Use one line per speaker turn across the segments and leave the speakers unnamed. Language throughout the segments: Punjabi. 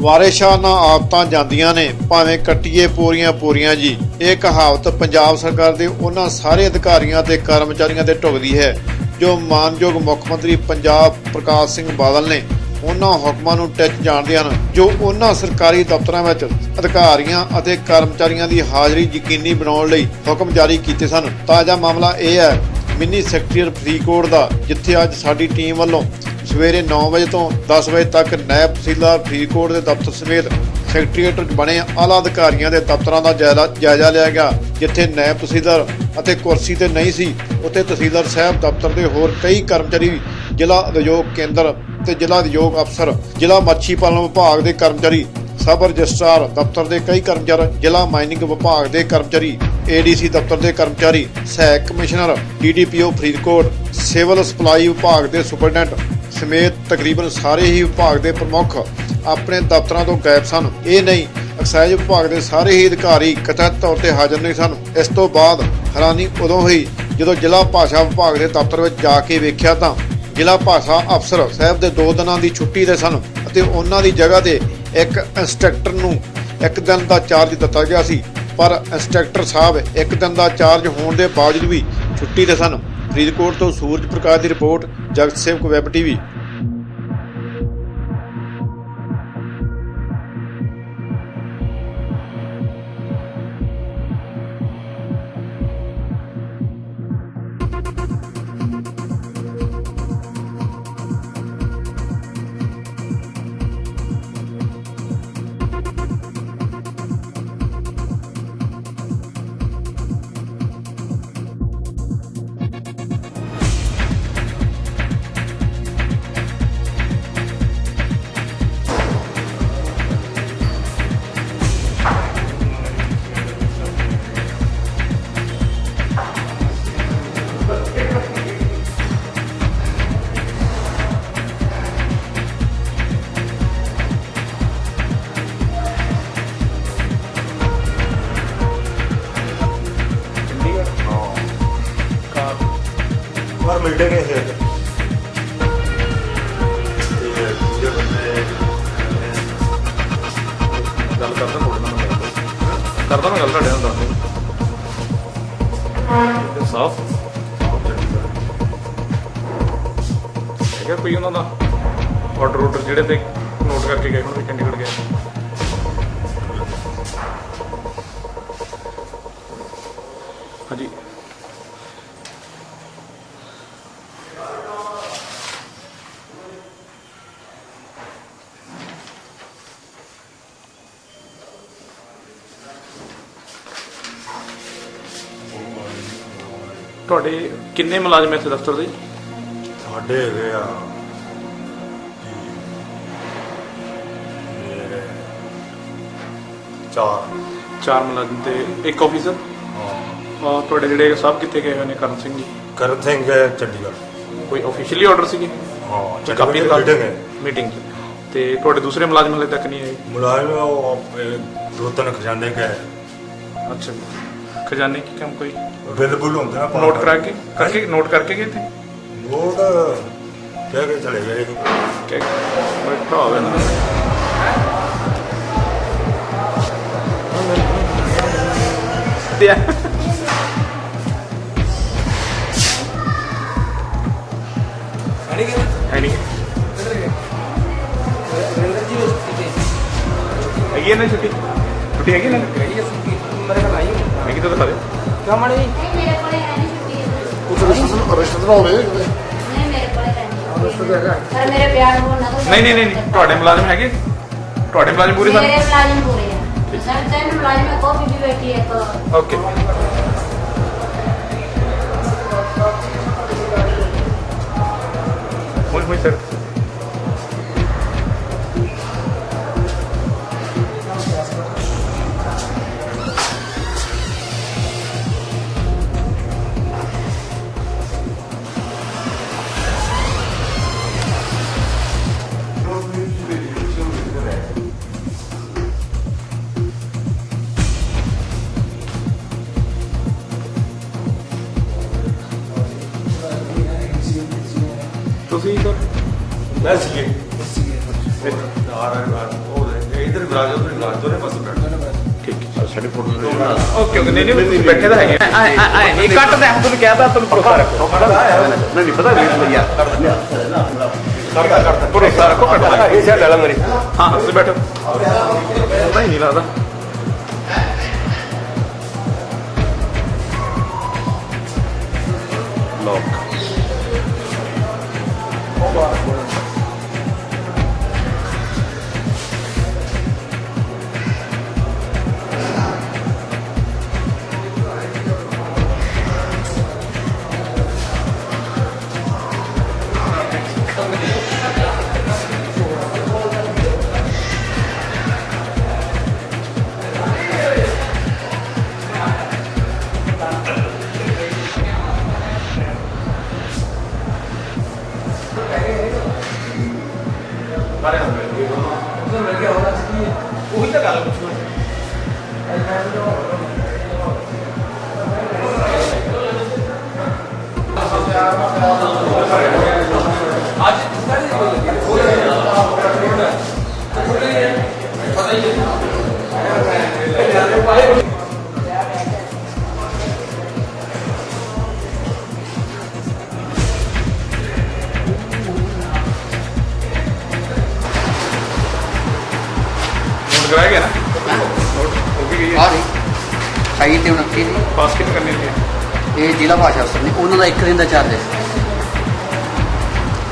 ਵਾਰਿਸ਼ਾਂ
ਵਾਰਿਸ਼ਾਨਾ ਆਫਤਾਂ ਜਾਂਦੀਆਂ ਨੇ, ਭਾਵੇਂ ਕੱਟੀਏ ਪੂਰੀਆਂ ਪੂਰੀਆਂ ਜੀ। ਇਹ ਕਹਾਵਤ ਪੰਜਾਬ ਸਰਕਾਰ ਦੇ ਉਹਨਾਂ ਸਾਰੇ ਅਧਿਕਾਰੀਆਂ ਤੇ ਕਰਮਚਾਰੀਆਂ ਤੇ ਢੁਕਦੀ ਹੈ, ਜੋ ਮਾਨਯੋਗ ਮੁੱਖ ਮੰਤਰੀ ਪੰਜਾਬ ਪ੍ਰਕਾਸ਼ ਸਿੰਘ ਬਾਦਲ ਨੇ ਉਹਨਾਂ ਹੁਕਮਾਂ ਨੂੰ ਟਿੱਚ ਜਾਣਦੇ ਹਨ, ਜੋ ਉਹਨਾਂ ਸਰਕਾਰੀ ਦਫ਼ਤਰਾਂ ਵਿੱਚ ਅਧਿਕਾਰੀਆਂ ਅਤੇ ਕਰਮਚਾਰੀਆਂ ਦੀ ਹਾਜ਼ਰੀ ਯਕੀਨੀ ਬਣਾਉਣ ਲਈ ਹੁਕਮ ਜਾਰੀ ਕੀਤੇ ਸਨ। ਤਾਜ਼ਾ ਮਾਮਲਾ ਇਹ ਹੈ, ਮਿੰਨੀ ਸੈਕਟਰੀਅਲ ਫਰੀਦਕੋਟ ਦਾ, ਜਿੱਥੇ ਅੱਜ ਸਾਡੀ ਟੀਮ ਵੱਲੋਂ ਸਵੇਰੇ 9 ਵਜੇ ਤੋਂ 10 ਵਜੇ ਤੱਕ ਨਾਇਬ ਤਹਿਸੀਲਦਾਰ ਫਰੀਦਕੋਟ ਦੇ ਦਫ਼ਤਰ ਸਮੇਤ ਸੈਕਟਰੀਏਟ ਬਣੇ ਆਲਾ ਅਧਿਕਾਰੀਆਂ ਦੇ ਦਫ਼ਤਰਾਂ ਦਾ ਜਾਇਜ਼ਾ ਜਾਇਜ਼ਾ ਲਿਆ ਗਿਆ, ਜਿੱਥੇ ਨਾਇਬ ਤਹਿਸੀਲਦਾਰ ਅਤੇ ਕੁਰਸੀ ਤੇ ਨਹੀਂ ਸੀ, ਉੱਥੇ ਤਹਿਸੀਲਦਾਰ ਸਾਹਿਬ ਦਫ਼ਤਰ ਦੇ ਹੋਰ ਕਈ ਕਰਮਚਾਰੀ ਜ਼ਿਲ੍ਹਾ ਉਦਯੋਗ ਕੇਂਦਰ ਤੇ ਜ਼ਿਲ੍ਹਾ ਉਦਯੋਗ ਅਫਸਰ, ਜ਼ਿਲ੍ਹਾ ਮੱਛੀ ਪਾਲਣ ਵਿਭਾਗ ਦੇ ਕਰਮਚਾਰੀ, ਸਬ ਰਜਿਸਟਰਾਰ ਦਫ਼ਤਰ ਦੇ ਕਈ ਕਰਮਚਾਰੀ, ਜ਼ਿਲ੍ਹਾ ਮਾਈਨਿੰਗ ਵਿਭਾਗ ਦੇ ਕਰਮਚਾਰੀ, ਏਡੀਸੀ ਦਫ਼ਤਰ ਦੇ ਕਰਮਚਾਰੀ, ਸਹਾਇਕ commissioner, DDPO Faridkot, civil supply ਵਿਭਾਗ ਦੇ ਸੁਪਰਡੈਂਟ ਸਮੇਤ ਤਕਰੀਬਨ ਸਾਰੇ ਹੀ ਵਿਭਾਗ ਦੇ ਪ੍ਰਮੁੱਖ ਆਪਣੇ ਦਫ਼ਤਰਾਂ ਤੋਂ ਗਾਇਬ ਸਨ। ਇਹ ਨਹੀਂ, ਐਕਸਾਈਜ਼ ਵਿਭਾਗ ਦੇ ਸਾਰੇ ਹੀ ਅਧਿਕਾਰੀ ਕਥਿਤ ਤੌਰ ਤੇ ਹਾਜ਼ਰ ਨਹੀਂ ਸਨ। ਇਸ ਤੋਂ ਬਾਅਦ ਹੈਰਾਨੀ ਉਦੋਂ ਹੋਈ ਜਦੋਂ ਜ਼ਿਲ੍ਹਾ ਭਾਸ਼ਾ ਵਿਭਾਗ ਦੇ ਦਫ਼ਤਰ ਵਿੱਚ ਜਾ ਕੇ ਵੇਖਿਆ ਤਾਂ ਜ਼ਿਲ੍ਹਾ ਭਾਸ਼ਾ ਅਫਸਰ ਸਾਹਿਬ ਦੇ 2 ਦਿਨਾਂ ਦੀ ਛੁੱਟੀ ਤੇ ਸਨ ਅਤੇ ਉਹਨਾਂ ਦੀ ਜਗ੍ਹਾ ਤੇ ਇੱਕ ਇੰਸਟ੍ਰਕਟਰ ਨੂੰ ਇੱਕ ਦਿਨ ਦਾ ਚਾਰਜ ਦਿੱਤਾ ਗਿਆ ਸੀ। ਪਰ ਇੰਸਟ੍ਰਕਟਰ ਸਾਹਿਬ ਇੱਕ ਦਿਨ ਦਾ ਚਾਰਜ ਹੋਣ ਦੇ ਬਾਵਜੂਦ ਵੀ ਛੁੱਟੀ ਤੇ ਸਨ। ਫਰੀਦਕੋਟ ਤੋਂ ਸੂਰਜ ਪ੍ਰਕਾਸ਼ ਦੀ ਰਿਪੋਰਟ ਜਗਤ ਸੇਵਕ ਵੈਬ ਟੀਵੀ।
ਪਰ ਮਿਲਦੇ
ਗੱਲ ਕਰਦਾ ਤੁਹਾਡੇ ਨਾਲ ਮੈਂ ਕਰਦਾ। ਮੈਂ ਗੱਲ ਤੁਹਾਡੇ ਨਾਲ ਦੱਸ ਸਾਫ਼। ਹੈਗਾ ਕੋਈ ਉਹਨਾਂ ਦਾ? ਆਰਡਰ ਆਰਡਰ ਜਿਹੜੇ ਤੇ ਨੋਟ ਕਰਕੇ ਗਏ ਹੁਣ ਵੀ ਚੰਡੀਗੜ੍ਹ ਗਏ। ਤੁਹਾਡੇ ਕਿੰਨੇ ਮੁਲਾਜ਼ਮ ਇੱਥੇ ਦਫ਼ਤਰ ਦੇ?
ਸਾਡੇ ਹੈਗੇ ਆ। ਚਾਰ।
ਚਾਰ ਮੁਲਾਜ਼ਮ ਤੇ ਇੱਕ ਆਫੀਸਰ
ਹਾਂ।
ਤੁਹਾਡੇ ਜਿਹੜੇ ਸਭ ਕਿੱਥੇ ਗਏ ਹੋਏ ਨੇ ਕਰਨ ਸਿੰਘ ਜੀ?
ਕਰਨ ਸਿੰਘ ਹੈ ਚੰਡੀਗੜ੍ਹ।
ਕੋਈ ਆਫੀਸ਼ੀਅਲੀ ਆਰਡਰ ਸੀਗੇ?
ਹਾਂ
ਕਾਪੀ
ਚੰਡੀਗੜ੍ਹ ਮੀਟਿੰਗ ਹੈ।
ਮੀਟਿੰਗ ਤੇ ਤੁਹਾਡੇ ਦੂਸਰੇ ਮੁਲਾਜ਼ਮ ਹਲੇ ਤੱਕ ਨਹੀਂ ਆਏ?
ਮੁਲਾਜ਼ਮ ਉਹ ਦੋ ਤਿੰਨ ਖਜ਼ਾਨੇ ਕੇ
ਅੱਛਾ ਜੀ। ਖਜ਼ਾਨੇ ਕੀ ਕੰਮ ਕੋਈ
ਬਿੱਲ ਬੁੱਲ ਹੁੰਦੇ ਨਾ
ਨੋਟ ਕਰਾ ਕੇ ਕਰਕੇ ਨੋਟ ਕਰਕੇ ਗਏ ਤੇ
ਨੋਟ ਕਹਿ ਕੇ ਚਲੇ ਗਏ
ਕਿ ਬੈਠਾ ਹੋਵੇ ਨਾ। ਤੇ ਹੈ ਨਹੀਂ ਹੈਗੀ ਨਾ ਛੁੱਟੀ? ਛੁੱਟੀ ਹੈਗੀ ਨਾ? ਦੇ
ਨਹੀਂ ਮੇਰੇ ਕੋਲੇ ਹੈ ਨਹੀਂ ਛੁੱਟੀ ਇਹਦੀ।
ਰਜਿਸਟਰ ਹੋਵੇ
ਨਹੀਂ ਮੇਰੇ ਕੋਲੇ ਹੈ ਨਹੀਂ ਪਰ ਮੇਰੇ ਪਿਆਰ ਹੋਣ ਨਾ
ਨਹੀਂ ਨਹੀਂ ਨਹੀਂ ਨਹੀਂ, ਤੁਹਾਡੇ ਮੁਲਾਜ਼ਮ ਹੈਗੇ? ਤੁਹਾਡੇ ਮੁਲਾਜ਼ਮ ਪੂਰੇ
ਮੇਰੇ
ਸਨ
ਮੁਲਾਜ਼ਮ ਪੂਰੇ ਆ। ਸਰ ਤਿੰਨ ਮੁਲਾਜ਼ਮ ਹੈ, ਕੋਈ ਵੀ ਬੈਠੀ ਹੈ ਇੱਕ
ਓਕੇ। ਹੋਈ ਹੋਈ ਸਰ। ਤੁਸੀਂ ਸਰ
ਮੈਂ ਸੀਗੇ। ਆ ਰਹੇ ਉਹ ਇਧਰ ਬਰਾਜ ਉਧਰ ਬਰਾਜ ਦੋਨੇ ਪਾਸੇ ਬੈਠ।
ਸਾਡੇ ਫੋਟੋ
ਓਕੇ ਓਕੇ ਨਹੀਂ ਨਹੀਂ ਬੈਠੇ ਤਾਂ ਹੈਗੇ। ਆ ਆ ਇਹ ਕੱਟ ਦੇ ਹੁਣ ਤੁਹਾਨੂੰ ਕਹਿਤਾ ਤੁਹਾਨੂੰ ਭਰੋਸਾ ਰੱਖੋ।
ਨਹੀਂ ਨਹੀਂ ਪਤਾ ਨਹੀਂ ਯਾਰ
ਕਰਦਾ ਕਰਦਾ ਭਰੋਸਾ ਰੱਖੋ ਕੱਟ
ਇਹ ਸਾਈਡ ਲੈ ਲਾ ਮੇਰੀ।
ਹਾਂ। ਤੁਸੀਂ ਬੈਠੋ। ਪਤਾ ਹੀ ਨਹੀਂ ਲੱਗਦਾ। ਲੋਕ ਨੋਟ ਕਰਾਇਆ ਗਿਆ ਨਾ ਨੋਟ ਹੋ ਵੀ ਗਈ
ਆ ਰਹੀ 28 ਤੇ 29 ਦੀ
ਪਾਸ ਕਿੰਨੇ ਕਰਨੀ ਸੀ
ਇਹ ਜ਼ਿਲ੍ਹਾ ਭਾਸ਼ਾ ਅਫਸਰ ਨੇ ਉਹਨਾਂ ਦਾ ਇੱਕ ਦਿਨ ਦਾ ਚਾਰਜ ਹੈ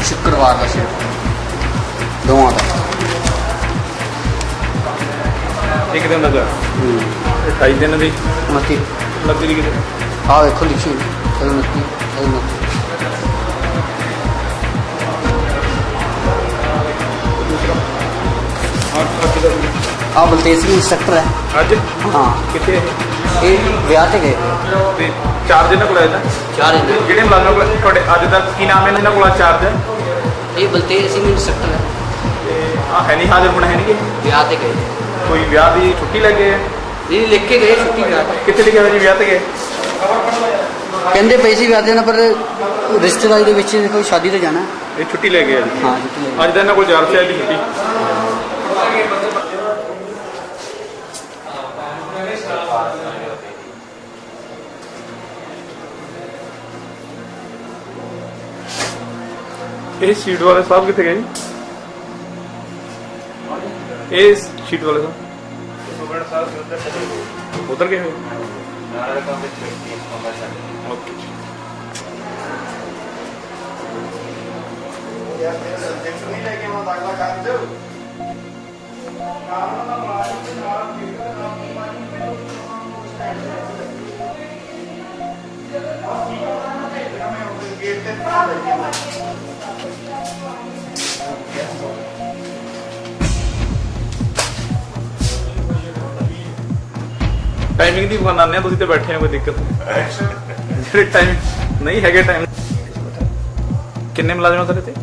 ਸ਼ੁੱਕਰਵਾਰ ਦਾ ਸਿਰਫ ਦੋਵਾਂ ਦਾ।
ਇੱਕ ਦਿਨ ਦਾ ਜਾ 28 ਦਿਨ ਦੀ
29
ਲੱਗੀ ਦੀ
ਆ ਵੇਖੋ ਲਿਖੀ ਹੋਈ। 29 29 ਆ ਬਲਤੇਜ ਸਿੰਘ ਇੰਸਟ੍ਰਕਟਰ ਹੈ।
ਅੱਜ?
ਹਾਂ।
ਕਿੱਥੇ
ਇਹ? ਵਿਆਹ ਤੇ ਗਏ।
ਤੇ ਚਾਰਜ ਇਹਨਾਂ ਕੋਲ ਆਇਆ
ਚਾਰ ਇਹਨਾਂ
ਜਿਹੜੇ ਮੁਲਾਜ਼ਮ ਕੋਲ ਤੁਹਾਡੇ ਅੱਜ ਤੱਕ ਕੀ ਨਾਮ ਹੈ ਇਹਨਾਂ ਕੋਲ? ਚਾਰਜ
ਇਹ ਬਲਤੇਜ ਸਿੰਘ ਇੰਸਟ੍ਰਕਟਰ ਹੈ
ਤੇ ਆ ਹੈ ਨਹੀਂ ਹਾਜ਼ਰ ਹੁਣ ਹੈ ਨਹੀਂ ਗੇ?
ਵਿਆਹ ਤੇ ਗਏ।
ਕੋਈ ਵਿਆਹ ਦੀ ਛੁੱਟੀ ਲੈ ਕੇ?
ਇਹ ਲਿਖ ਕੇ ਗਏ ਛੁੱਟੀ ਵਿਆਹ ਤੇ।
ਕਿੱਥੇ ਲਿਖਿਆ ਹੋਇਆ ਜੀ ਵਿਆਹ ਤੇ ਗਏ?
ਕਹਿੰਦੇ ਪਏ ਸੀ ਵਿਆਹ ਤੇ ਜਾਣਾ ਪਰ ਰਿਸ਼ਤੇਦਾਰੀ ਦੇ ਵਿੱਚ ਕੋਈ ਸ਼ਾਦੀ ਤੇ ਜਾਣਾ।
ਇਹ ਛੁੱਟੀ ਲੈ ਗਏ ਆ ਜੀ।
ਹਾਂ ਛੁੱਟੀ ਲੈ
ਅੱਜ ਤਾਂ ਇਹਨਾਂ ਕੋਲ ਚਾਰਜ ਹੈ ਜੀ ਛੁੱਟੀ। ਇਹ ਸੀਟ ਵਾਲੇ ਸਾਹਿਬ ਕਿੱਥੇ ਗਏ ਜੀ ਇਹ ਸੀਟ ਵਾਲੇ ਸਾਹਿਬ ਉਧਰ ਗਏ ਹੋਏ ਓਕੇ ਜੀ ਟਾਈਮਿੰਗ ਦੀ ਬਣਾਉਂਦੇ ਆ ਤੁਸੀਂ ਤੇ ਬੈਠੇ ਹੋ ਕੋਈ ਦਿੱਕਤ ਨਹੀਂ। ਜਿਹੜੇ ਟਾਈਮ ਨਹੀਂ ਹੈਗੇ ਟਾਈਮ ਕਿੰਨੇ ਮੁਲਾਜ਼ਮ ਆ ਤੁਹਾਡੇ ਤੇ?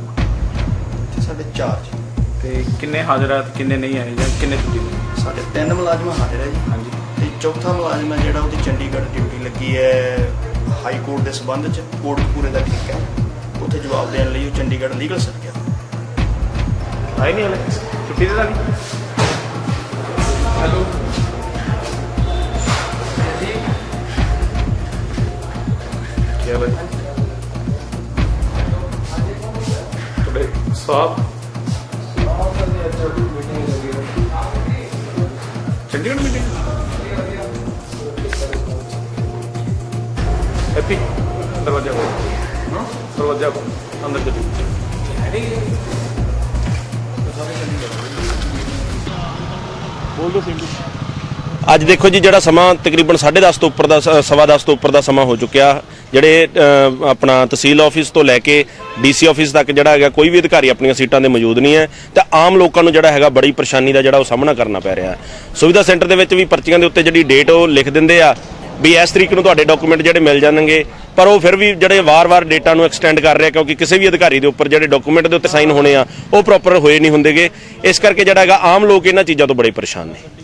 ਸਾਡੇ ਜੀ।
ਤੇ ਕਿੰਨੇ ਹਾਜ਼ਰ ਆ ਤੇ ਕਿੰਨੇ ਨਹੀਂ ਆਏ ਜਾਂ ਕਿੰਨੇ ਛੁੱਟੀ ਨੇ
ਸਾਡੇ ਤਿੰਨ ਮੁਲਾਜ਼ਮ ਹਾਜ਼ਰ ਹੈ ਜੀ।
ਹਾਂਜੀ।
ਤੇ ਚੌਥਾ ਮੁਲਾਜ਼ਮ ਹੈ ਜਿਹੜਾ ਉਹਦੀ ਚੰਡੀਗੜ੍ਹ ਡਿਊਟੀ ਲੱਗੀ ਹੈ ਹਾਈ ਕੋਰਟ ਦੇ ਸਬੰਧ ਚ ਕੋਟਕਪੂਰੇ ਦਾ ਠੀਕ ਹੈ। ਉੱਥੇ ਜਵਾਬ ਦੇਣ ਲਈ ਉਹ ਚੰਡੀਗੜ੍ਹ ਲੀਗਲ ਸਰ ਗਿਆ।
ਆਏ ਨਹੀਂ ਹਲੇ। ਛੁੱਟੀ ਤੇ ਤਾਂ ਨਹੀਂ। ਹੈਲੋ। ਕੀ ਹਾਲ ਤੁਹਾਡੇ ਸਾਹਿਬ ਚੰਡੀਗੜ੍ਹ ਮੀਟਿੰਗ ਹੈਪੀ ਦਰਵਾਜ਼ਾ ਖੋਲ। ਦਰਵਾਜ਼ਾ ਖੋਲ ਅੰਦਰ ਚੱਲੀ। ਬੋਲ ਦੋ ਸਿੰਧੂ।
ਅੱਜ ਦੇਖੋ ਜੀ ਜਿਹੜਾ ਸਮਾਂ ਤਕਰੀਬਨ 10:30 ਤੋਂ ਉੱਪਰ ਦਾ ਸ- ਸਵਾ 10 ਤੋਂ ਉੱਪਰ ਦਾ ਸਮਾਂ ਹੋ ਚੁੱਕਿਆ। ਜਿਹੜੇ ਅ, ਆਪਣਾ ਤਹਿਸੀਲ ਆਫਿਸ ਤੋਂ ਲੈ ਕੇ ਡੀਸੀ ਆਫਿਸ ਤੱਕ ਜਿਹੜਾ ਹੈਗਾ ਕੋਈ ਵੀ ਅਧਿਕਾਰੀ ਆਪਣੀਆਂ ਸੀਟਾਂ ਤੇ ਮੌਜੂਦ ਨਹੀਂ ਹੈ। ਤੇ ਆਮ ਲੋਕਾਂ ਨੂੰ ਜਿਹੜਾ ਹੈਗਾ ਬੜੀ ਪਰੇਸ਼ਾਨੀ ਦਾ ਜਿਹੜਾ ਉਹ ਸਾਹਮਣਾ ਕਰਨਾ ਪੈ ਰਿਹਾ ਹੈ। ਸੁਵਿਧਾ ਸੈਂਟਰ ਦੇ ਵਿੱਚ ਵੀ ਪਰਚੀਆਂ ਦੇ ਉੱਤੇ ਜਿਹੜੀ ਡੇਟ ਉਹ ਲਿਖ ਦਿੰਦੇ ਆ। ਵੀ ਇਸ ਤਰੀਕ ਨੂੰ ਤੁਹਾਡੇ ਡਾਕੂਮੈਂਟ ਜਿਹੜੇ ਮਿਲ ਜਾਣਗੇ, ਪਰ ਉਹ ਫਿਰ ਵੀ ਜਿਹੜੇ ਵਾਰ-ਵਾਰ ਡੇਟਾ ਨੂੰ ਐਕਸਟੈਂਡ ਕਰ ਰਿਹਾ, ਕਿਉਂਕਿ ਕਿਸੇ ਵੀ ਅਧਿਕਾਰੀ ਦੇ ਉੱਪਰ ਜਿਹੜੇ ਡਾਕੂਮੈਂਟ ਦੇ ਉੱਤੇ ਸਾਈਨ ਹੋਣੇ ਆ, ਉਹ ਪ੍ਰੋਪਰ ਹੋਏ ਨਹੀਂ ਹੁੰਦੇਗੇ। ਇਸ ਕਰਕੇ ਜਿਹੜਾ ਹੈਗਾ, ਆਮ ਲੋਕ ਇਹਨਾਂ ਚੀਜ਼ਾਂ ਤੋਂ ਬੜੇ ਪਰੇਸ਼ਾਨ ਨੇ।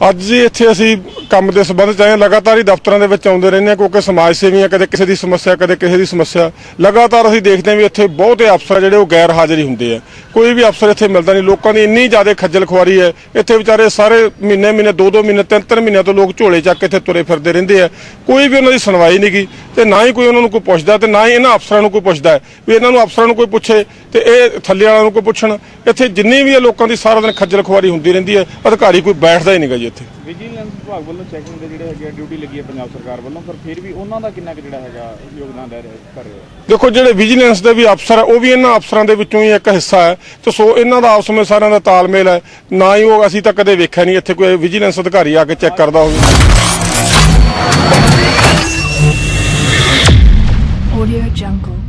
ਅੱਜ ਜੀ ਇੱਥੇ ਅਸੀਂ ਕੰਮ ਦੇ ਸੰਬੰਧ ਚ ਆਏ ਹਾਂ। ਲਗਾਤਾਰ ਹੀ ਦਫ਼ਤਰਾਂ ਦੇ ਵਿੱਚ ਆਉਂਦੇ ਰਹਿੰਦੇ ਹਾਂ, ਕਿਉਂਕਿ ਸਮਾਜ ਸੇਵੀਆਂ ਕਦੇ ਕਿਸੇ ਦੀ ਸਮੱਸਿਆ, ਕਦੇ ਕਿਸੇ ਦੀ ਸਮੱਸਿਆ। ਲਗਾਤਾਰ ਅਸੀਂ ਦੇਖਦੇ ਹਾਂ ਵੀ ਇੱਥੇ ਬਹੁਤੇ ਅਫਸਰ ਜਿਹੜੇ ਉਹ ਗੈਰ ਹਾਜ਼ਰੀ ਹੁੰਦੇ ਆ। ਕੋਈ ਵੀ ਅਫਸਰ ਇੱਥੇ ਮਿਲਦਾ ਨਹੀਂ। ਲੋਕਾਂ ਦੀ ਇੰਨੀ ਜ਼ਿਆਦਾ ਖੱਜਲ ਖੁਆਰੀ ਹੈ। ਇੱਥੇ ਵਿਚਾਰੇ ਸਾਰੇ ਮਹੀਨੇ ਮਹੀਨੇ, ਦੋ ਦੋ ਮਹੀਨੇ, ਤਿੰਨ ਤਿੰਨ ਮਹੀਨਿਆਂ ਤੋਂ ਲੋਕ ਝੋਲੇ ਚੱਕ ਕੇ ਇੱਥੇ ਤੁਰੇ ਫਿਰਦੇ ਰਹਿੰਦੇ ਆ। ਕੋਈ ਵੀ ਉਹਨਾਂ ਦੀ ਸੁਣਵਾਈ ਨਹੀਂ ਗੀ ਤੇ ਨਾ ਹੀ ਕੋਈ ਉਹਨਾਂ ਨੂੰ ਕੋਈ ਪੁੱਛਦਾ ਤੇ ਨਾ ਹੀ ਇਹਨਾਂ ਅਫਸਰਾਂ ਨੂੰ ਕੋਈ ਪੁੱਛਦਾ। ਹੈ ਵੀ ਇਹਨਾਂ ਨੂੰ ਅਫਸਰਾਂ ਨੂੰ ਕੋਈ ਪੁੱਛੇ। ਤੇ ਇਹ ਥੱਲੇ ਵਾਲਿਆਂ ਨੂੰ ਕੋਈ ਪੁੱਛਣ ਇੱਥੇ ਜਿੰਨੀ ਵੀ ਇਹ ਲੋਕਾਂ ਦੀ ਸਾਰਾ ਦਿਨ ਖੱਜਲ ਖੁਆਰੀ ਹੁੰਦੀ ਰਹਿੰਦੀ ਹੈ ਅਧਿਕਾਰੀ ਕੋਈ ਬੈਠਦਾ ਹੀ ਨਹੀਂਗਾ ਜੀ ਇੱਥੇ।
ਵਿਜੀਲੈਂਸ ਵਿਭਾਗ ਵੱਲੋਂ ਚੈਕਿੰਗ ਦੇ ਜਿਹੜੇ ਹੈਗੇ ਡਿਊਟੀ ਲੱਗੀ ਹੈ ਪੰਜਾਬ ਸਰਕਾਰ ਵੱਲੋਂ ਪਰ ਫਿਰ ਵੀ ਉਹਨਾਂ ਦਾ ਕਿੰਨਾ ਕੁ ਜਿਹੜਾ ਹੈਗਾ ਯੋਗਦਾਨ ਲੈ ਰਹੇ ਕਰ ਰਹੇ? ਹੋ
ਦੇਖੋ ਜਿਹੜੇ ਵਿਜੀਲੈਂਸ ਦੇ ਵੀ ਅਫਸਰ ਹੈ ਉਹ ਵੀ ਇਹਨਾਂ ਅਫਸਰਾਂ ਦੇ ਵਿੱਚੋਂ ਹੀ ਇੱਕ ਹਿੱਸਾ ਹੈ। ਤੇ ਸੋ ਇਹਨਾਂ ਦਾ ਆਪਸ ਵਿੱਚ ਸਾਰਿਆਂ ਦਾ ਤਾਲਮੇਲ ਹੈ। ਨਾ ਹੀ ਉਹ ਅਸੀਂ ਤਾਂ ਕਦੇ ਵੇਖਿਆ ਨਹੀਂ ਇੱਥੇ ਕੋਈ ਵਿਜੀਲੈਂਸ ਅਧਿਕਾਰੀ ਆ ਕੇ ਚੈੱਕ ਕਰਦਾ ਹੋਵੇ।